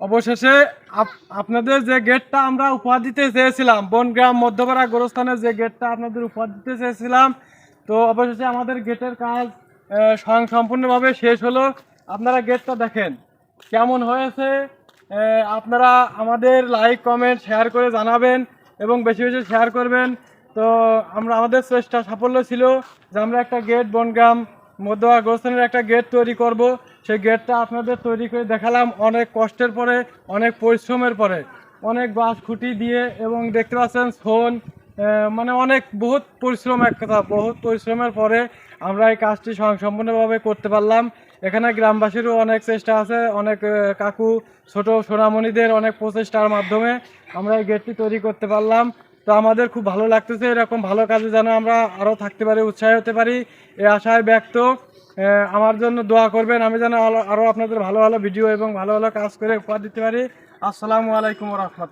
অবশেষে আপ- আপনাদের যে গেটটা আমরা উপহার দিতে চেয়েছিলাম, বনগ্রাম মধ্যপাড়া গোরস্থানের যে গেটটা আপনাদের উপহার দিতে চেয়েছিলাম, তো অবশেষে আমাদের গেটের কাজ স্বয়ং সম্পূর্ণভাবে শেষ হলো। আপনারা গেটটা দেখেন, কেমন হয়েছে আপনারা আমাদের লাইক কমেন্ট শেয়ার করে জানাবেন এবং বেশি বেশি শেয়ার করবেন। তো আমরা আমাদের চেষ্টা সাফল্য ছিল যে আমরা একটা গেট বনগ্রাম মধ্যপাড়া গোরস্থানের একটা গেট তৈরি করব। সেই গেটটা আপনাদের তৈরি করে দেখালাম অনেক কষ্টের পরে, অনেক পরিশ্রমের পরে। অনেক বাঁশ খুঁটি দিয়ে এবং দেখতে পাচ্ছেন ফোন মানে অনেক বহুত পরিশ্রম এক কথা, বহুত পরিশ্রমের পরে আমরা এই কাজটি সম্পূর্ণভাবে করতে পারলাম। এখানে গ্রামবাসীরও অনেক চেষ্টা আছে, অনেক কাকু, ছোট সোনামণিদের অনেক প্রচেষ্টার মাধ্যমে আমরা এই গেটটি তৈরি করতে পারলাম। তো আমাদের খুব ভালো লাগতেছে, এরকম ভালো কাজে যেন আমরা আরও থাকতে পারি, উৎসাহ হতে পারি। এ আশায় ব্যক্ত। আমার জন্য দোয়া করবেন, আমি যেন আরও- আপনাদের ভালো ভালো ভিডিও এবং ভালো ভালো কাজ করে উপহার দিতে পারি। আসসালামু আলাইকুম রহমতুল্লাহ।